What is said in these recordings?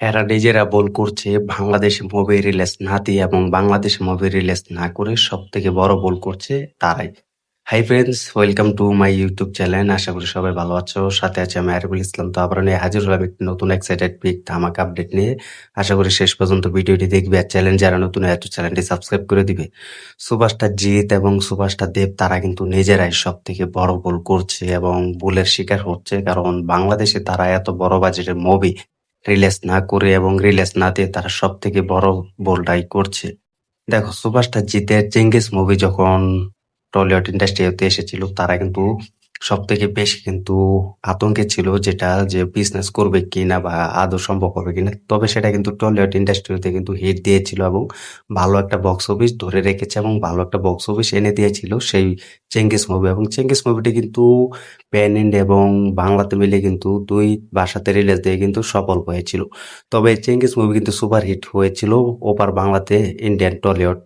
এরা নিজেরা বল করছে, বাংলাদেশে মুভি রিলিজ না দিয়ে এবং বাংলাদেশে মুভি রিলিজ না করে সব থেকে বড় বল করছে তারাই। Hi friends welcome to my YouTube channel আশা করি সবাই ভালো আছো, সাথে আছে আমি আরিফুল ইসলাম। তো আবার নিয়ে হাজির হলাম একটি নতুন এক্সাইটেড পিক ধামাক আপডেট নিয়ে। আশা করি শেষ পর্যন্ত ভিডিওটি দেখবে আর চ্যানেল যারা নতুন এত চ্যানেলটি সাবস্ক্রাইব করে দিবে। সুভাষটা জিৎ এবং সুভাষটা দেব, তারা কিন্তু নিজেরাই সব থেকে বড় ভুল করছে এবং ভুলের শিকার হচ্ছে। কারণ বাংলাদেশে তারা এত বড় বাজেটের মুভি রিলিজ না করে এবং রিলেস না দিয়ে তারা সব থেকে বড় বোল্ডাই করছে। দেখো সুভাষটা জিতের চেঙ্গিস মুভি যখন টলিউড ইন্ডাস্ট্রিতে এসেছিল, তারা কিন্তু সব থেকে বেশি কিন্তু আতঙ্কে ছিল যেটা যে বিজনেস করবে কিনা বা আদৌ সম্ভব হবে কিনা। তবে সেটা কিন্তু টলিউড ইন্ডাস্ট্রিতে কিন্তু হিট দিয়েছিল এবং ভালো একটা বক্স অফিস ধরে রেখেছে এবং ভালো একটা বক্স অফিস এনে দিয়েছিল সেই চেঙ্গিস মুভি এবং চেঙ্গিস মুভিটি কিন্তু প্যান ইন্ড এবং বাংলাতে মিলে কিন্তু দুই ভাষাতে রিলিজ দিয়ে কিন্তু সফল হয়েছিল। তবে চেঙ্গিস মুভি কিন্তু সুপার হিট হয়েছিল ওপার বাংলাতে ইন্ডিয়ান টলিউড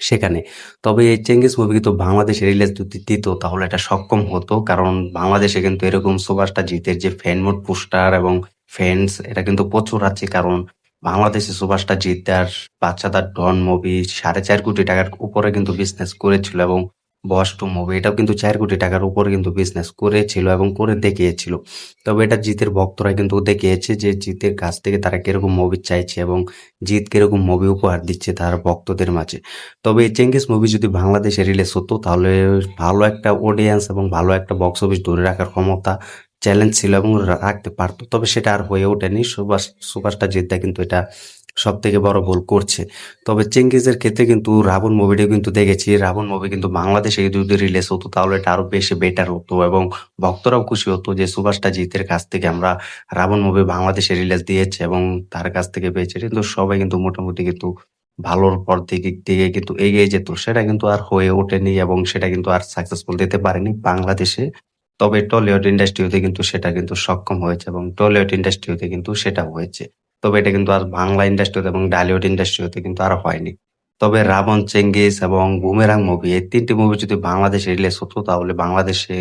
সেখানে। তবে এই চেঙ্গিস মুভি কিন্তু বাংলাদেশে রিলিজ যদি দিত, তাহলে এটা সক্ষম হতো। কারণ বাংলাদেশে কিন্তু এরকম সুভাষটা জিতের যে ফ্যান মোট পোস্টার এবং ফ্যান্স এটা কিন্তু প্রচুর আছে। কারণ বাংলাদেশে সুভাষটা জিতার বাচ্চাদার ডন মুভি সাড়ে চার কোটি টাকার উপরে কিন্তু বিজনেস করেছিল এবং বস টু মুভি এটাও কিন্তু চার কোটি টাকার উপর কিন্তু বিজনেস করেছিল এবং করে দেখিয়েছিল। তবে এটা জিতের ভক্তরা কিন্তু দেখিয়েছে যে জিতের কাছ থেকে তারা কীরকম মুভি চাইছে এবং জিত কীরকম মুভি উপহার দিচ্ছে তার ভক্তদের মাঝে। তবে এই চেঙ্গিস মুভি যদি বাংলাদেশে রিলিজ হতো, তাহলে ভালো একটা অডিয়েন্স এবং ভালো একটা বক্স অফিস ধরে রাখার ক্ষমতা চ্যালেঞ্জ ছিল এবং রাখতে পারতো। তবে সেটা আর হয়ে ওঠেনি। সুভাষ, সুভাষটা জিদ্দা কিন্তু এটা সব থেকে বড় ভুল করছে। তবে চেঙ্গিজের ক্ষেত্রে কিন্তু রাবণ মুভিটা কিন্তু দেখেছি। রাবণ মুভি কিন্তু বাংলাদেশে যদি রিলিজ হতো, তাহলে এটা আরও বেশি বেটার হতো এবং ভক্তরাও খুশি হতো যে সুভাষটা জিতের কাছ থেকে আমরা রাবণ মুভি বাংলাদেশে রিলিজ দিয়েছে এবং তার কাছ থেকে পেয়েছে। কিন্তু সবাই কিন্তু মোটামুটি কিন্তু ভালোর পর দিকে দিকে কিন্তু এগিয়ে যেত। সেটা কিন্তু আর হয়ে ওঠেনি এবং সেটা কিন্তু আর সাকসেসফুল দিতে পারেনি বাংলাদেশে। তবে টলিউড ইন্ডাস্ট্রিতে কিন্তু সেটা কিন্তু সক্ষম হয়েছে এবং টলিউড ইন্ডাস্ট্রিতে কিন্তু সেটা হয়েছে। তবে এটা কিন্তু আর বাংলা ইন্ডাস্ট্রিতে এবং ডালিউড ইন্ডাস্ট্রিতে কিন্তু আর হয়নি। তবে রাবণ চেঙ্গিস এবং বুমেরাং মুভি এই তিনটি মুভি যদি বাংলাদেশে রিলিজ হতো, তাহলে বাংলাদেশে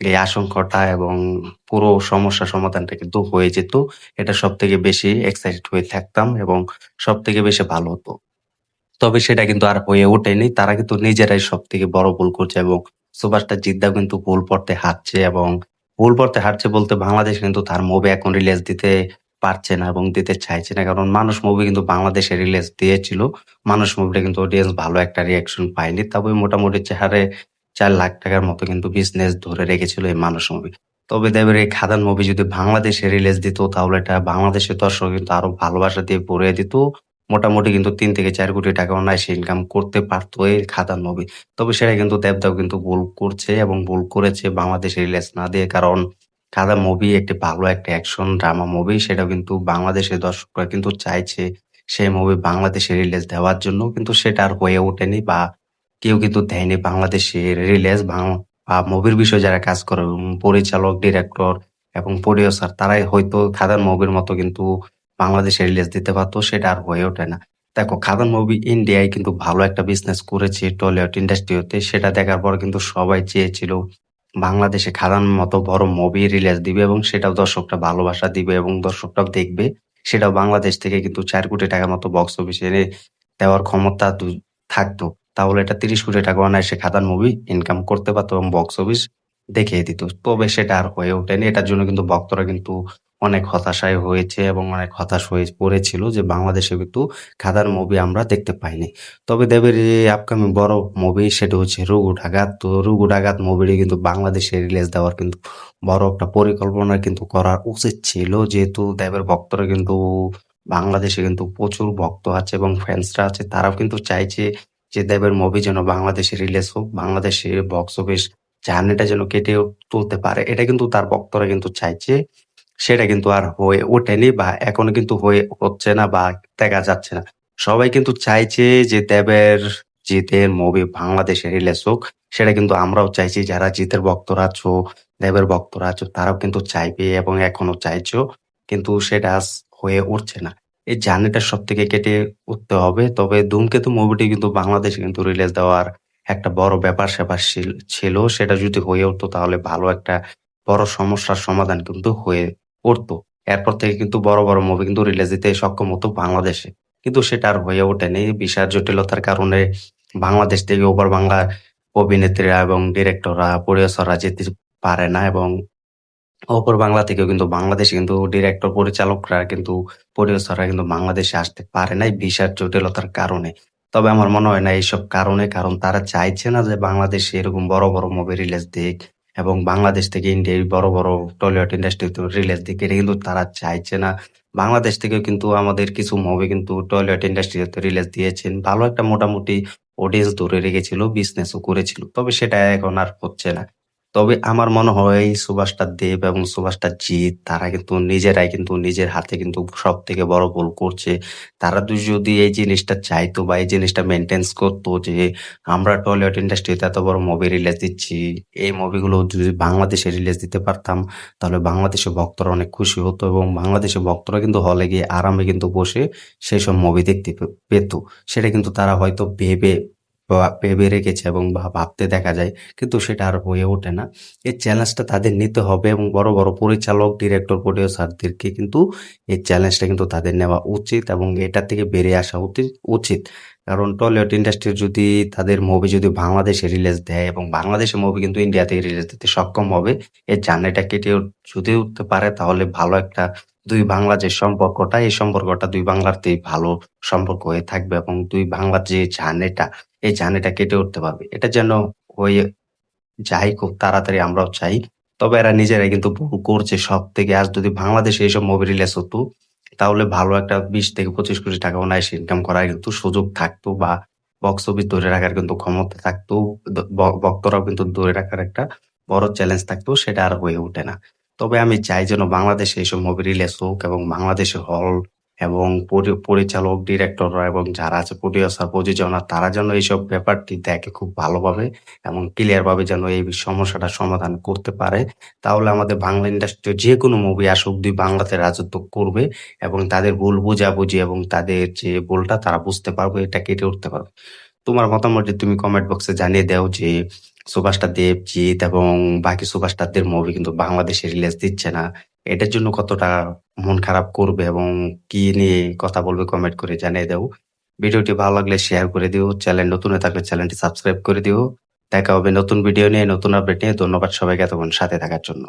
এই আশঙ্কাটা এবং পুরো সমস্যা সমাধানটা কিন্তু হয়ে যেত। এটা সব থেকে বেশি এক্সাইটেড হয়ে থাকতাম এবং সব থেকে বেশি ভালো হতো। তবে সেটা কিন্তু আর হয়ে ওঠেনি। তারা কিন্তু নিজেরাই সব থেকে বড় ভুল করছে এবং সুভাষটা জিদ্দা কিন্তু ভুল পড়তে হাঁটছে এবং ভুল পড়তে হাঁটছে বলতে বাংলাদেশ কিন্তু তার মুভি এখন রিলিজ দিতে পারছে না এবং দিতে চাইছে না। কারণ মানুষ মুভি কিন্তু বাংলাদেশে রিলিজ দিয়েছিল। মানুষ মুভিটা কিন্তু অডিয়েন্স ভালো একটা রিয়াকশন পায়নি। তবে মোটামুটি চেহারে চার লাখ টাকার মতো কিন্তু বিজনেস ধরে রেখেছিল এই মানুষ মুভি তবে দেবের এই খাদান মুভি যদি বাংলাদেশে রিলিজ দিত, তাহলে এটা বাংলাদেশের দর্শক কিন্তু আরও ভালোবাসা দিয়ে ভরে দিত। মোটামুটি কিন্তু তিন থেকে চার কোটি টাকা অনায়াসে ইনকাম করতে পারতো এই খাদান মুভি তবে সেটা কিন্তু দেবদাও কিন্তু ভুল করছে এবং ভুল করেছে বাংলাদেশে রিলিজ না দিয়ে। কারণ কাদা মুভি একটি ভালো একটা অ্যাকশন ড্রামা মুভি সেটাও কিন্তু বাংলাদেশের দর্শকরা কিন্তু চাইছে সেই মুভি বাংলাদেশে রিলিজ দেওয়ার জন্য। কিন্তু সেটা আর হয়ে ওঠেনি বা কেউ কিন্তু দেয়নি বাংলাদেশে রিলিজ বা মুভির বিষয়ে যারা কাজ করে পরিচালক ডিরেক্টর এবং প্রডিউসার তারাই হয়তো খাদান মুভির মতো কিন্তু বাংলাদেশে রিলিজ দিতে পারতো, সেটা আর হয়ে ওঠে না। দেখো খাদান মুভি ইন্ডিয়ায় কিন্তু ভালো একটা বিজনেস করেছে টলিউড ইন্ডাস্ট্রিতে সেটা দেখার পর কিন্তু সবাই চেয়েছিল বাংলাদেশে খাদান মতো বড় মুভি রিলিজ দিবে এবং সেটাও দর্শকরা ভালোবাসা দিবে এবং দর্শকরাও দেখবে। সেটাও বাংলাদেশ থেকে কিন্তু চার কোটি টাকার মতো বক্স অফিস দেওয়ার ক্ষমতা থাকতো। তাহলে এটা তিরিশ কোটি টাকা অনায়াসে খাদান মুভি ইনকাম করতে পারতো এবং বক্স অফিস দেখিয়ে দিত। তবে সেটা আর হয়ে ওঠেনি। এটার জন্য কিন্তু ভক্তরা কিন্তু অনেক হতাশায় হয়েছে এবং অনেক হতাশ হয়ে পড়েছিল যে বাংলাদেশে কিন্তু খাদার মুভি আমরা দেখতে পাইনি। তবে দেবের যে আপকামিং বড় মুভি সেটা হচ্ছে রুগু ডাগাত তো রুগু ডাগাত মুভিটি কিন্তু বাংলাদেশে রিলিজ দেওয়ার কিন্তু বড় একটা পরিকল্পনা কিন্তু করা উচিত ছিল। যেহেতু দেবের ভক্তরা কিন্তু বাংলাদেশে কিন্তু প্রচুর ভক্ত আছে এবং ফ্যান্সরা আছে, তারাও কিন্তু চাইছে যে দেবের মুভি যেন বাংলাদেশে রিলিজ হোক, বাংলাদেশে বক্স অফিস জার্নিটা যেন কেটে তুলতে পারে। এটা কিন্তু তার ভক্তরা কিন্তু চাইছে। সেটা কিন্তু আর হয়ে ওঠেনি বা এখনও কিন্তু হয়ে হচ্ছে না বা দেখা যাচ্ছে না। সবাই কিন্তু চাইছে যে দেবের, জিতের মুভি বাংলাদেশে রিলিজ হোক। সেটা কিন্তু আমরাও চাইছি, যারা জিতের ভক্তরা আছো, দেবের ভক্তরা আছো, তারাও কিন্তু চাইবে এবং এখনও চাইছো, কিন্তু সেটা হয়ে উঠছে না। এই জার্নিটা সব থেকে কেটে উঠতে হবে, তবে ধূমকেতু মুভিটি কিন্তু বাংলাদেশে কিন্তু রিলিজ দেওয়ার একটা বড় ব্যাপার স্যাপার ছিল। সেটা যদি হয়ে উঠতো তাহলে ভালো একটা বড় সমস্যার সমাধান কিন্তু হয়ে পড়তো এরপর থেকে কিন্তু বড়, বড় মুভি কিন্তু রিলিজ দিতে সক্ষম হতো বাংলাদেশে। কিন্তু সেটা আর হয়ে ওঠেনি। ভিসার জটিলতার কারণে বাংলাদেশ থেকে ওপার বাংলার অভিনেত্রীরা এবং ডিরেক্টররা, প্রডিউসাররা যেতে পারে না এবং অপর বাংলা থেকেও কিন্তু বাংলাদেশে কিন্তু ডিরেক্টর, পরিচালকরা কিন্তু প্রডিউসাররা কিন্তু বাংলাদেশে আসতে পারে নাই ভিসার জটিলতার কারণে। তবে আমার মনে হয় না এইসব কারণে কারণ তারা চাইছে না যে বাংলাদেশে এরকম বড়, বড় মুভি রিলিজ দিক এবং বাংলাদেশ থেকে ইন্ডিয়ার বড়, বড় টলিউড ইন্ডাস্ট্রিতে রিলিজ দিকে কিন্তু তারা চাইছে না। বাংলাদেশ থেকেও কিন্তু আমাদের কিছু মুভি কিন্তু টলিউড ইন্ডাস্ট্রিতে রিলিজ দিয়েছেন। ভালো একটা মোটামুটি অডিয়েন্স ধরে রেখেছিল, বিজনেসও করেছিল। তবে সেটা এখন আর হচ্ছে না। তবে আমার মনে হয় সুভাষটা দেব এবং সুভাষটা জিৎ, তারা কিন্তু নিজেরাই কিন্তু নিজের হাতে কিন্তু সবথেকে বড় ভুল করছে। তারা দু, যদি এই জিনিসটা চাইতো বা এই জিনিসটা মেইনটেন্স করতো যে, আমরা টলিউড ইন্ডাস্ট্রিতে এত বড় মুভি রিলিজ দিচ্ছি। এই মুভিগুলো যদি বাংলাদেশে রিলিজ দিতে পারতাম, তাহলে বাংলাদেশের ভক্তরা অনেক খুশি হতো এবং বাংলাদেশের ভক্তরা কিন্তু হলে গিয়ে আরামে কিন্তু বসে সেই সব মুভি দেখতে পেত। সেটা কিন্তু তারা হয়তো ভেবে ভেবে রেখেছে এবং ভাবতে দেখা যায়। কিন্তু সেটা আর হয়ে ওঠে না। এই চ্যালেঞ্জটা তাদের নিতে হবে এবং বড়, বড় পরিচালক, ডিরেক্টর, প্রডিউসারদেরকে কিন্তু এই চ্যালেঞ্জটা কিন্তু তাদের নেওয়া উচিত এবং এটা থেকে বেরিয়ে আসা উচিত। কারণ টলিউড ইন্ডাস্ট্রি যদি তাদের মুভি যদি বাংলাদেশে রিলিজ দেয় এবং বাংলাদেশের মুভি কিন্তু ইন্ডিয়াতে রিলিজ দিতে সক্ষম হবে। এর জার্নিটা কেটে যদি উঠতে পারে তাহলে ভালো একটা ২ বাংলা যে সম্পর্কটা, এই সম্পর্কটা ২ বাংলাতেই ভালো সম্পর্ক হয়ে থাকবে এবং দুই বাংলার যে জার্নিটা, এই জার্নিটা কেটে উঠতে পারবে। এটা যেন হয়ে যাই খুব তাড়াতাড়ি আমরাও চাই। তবে এরা নিজেরাই কিন্তু করছে সবথেকে। আজ যদি বাংলাদেশে এইসব মুভি রিলিজ হতো তাহলে ভালো একটা ২০ থেকে ২৫ কোটি টাকা অনায়াসে ইনকাম করার কিন্তু সুযোগ থাকতো বা বক্স অফিস ধরে রাখার কিন্তু ক্ষমতা থাকতো। ভক্তরাও কিন্তু ধরে রাখার একটা বড় চ্যালেঞ্জ থাকতো। সেটা আর হয়ে ওঠে না। তবে আমি চাই যেন বাংলাদেশে এইসব মুভি রিলিজ হোক এবং বাংলাদেশে হল এবং পরি পরিচালক, ডিরেক্টররা এবং যারা আছে প্রডিউসার, প্রযোজনা তারা যেন এইসব ব্যাপারটি দেখে খুব ভালোভাবে এবং ক্লিয়ারভাবে যেন এই সমস্যাটার সমাধান করতে পারে। তাহলে আমাদের বাংলা ইন্ডাস্ট্রির যেকোনো মুভি আসুক ২ বাংলাতে রাজত্ব করবে এবং তাদের ভুল বোঝাবুঝি এবং তাদের যে ভুলটা তারা বুঝতে পারবে, এটা কেটে উঠতে পারবে। তোমার মতামতটি তুমি কমেন্ট বক্সে জানিয়ে দাও যে সুভাষটা দেব, জিৎ এবং বাকি সুপারস্টারদের মুভি কিন্তু বাংলাদেশে রিলিজ দিচ্ছে না। এটার জন্য কতটা মন খারাপ করবে এবং কি নিয়ে কথা বলবে কমেন্ট করে জানিয়ে দাও। ভিডিওটি ভালো লাগলে শেয়ার করে দিও। চ্যানেল নতুন হয়ে থাকলে চ্যানেলটি সাবস্ক্রাইব করে দিও। দেখা হবে নতুন ভিডিও নিয়ে, নতুন আপডেট নিয়ে। ধন্যবাদ সবাইকে এতক্ষণ সাথে থাকার জন্য।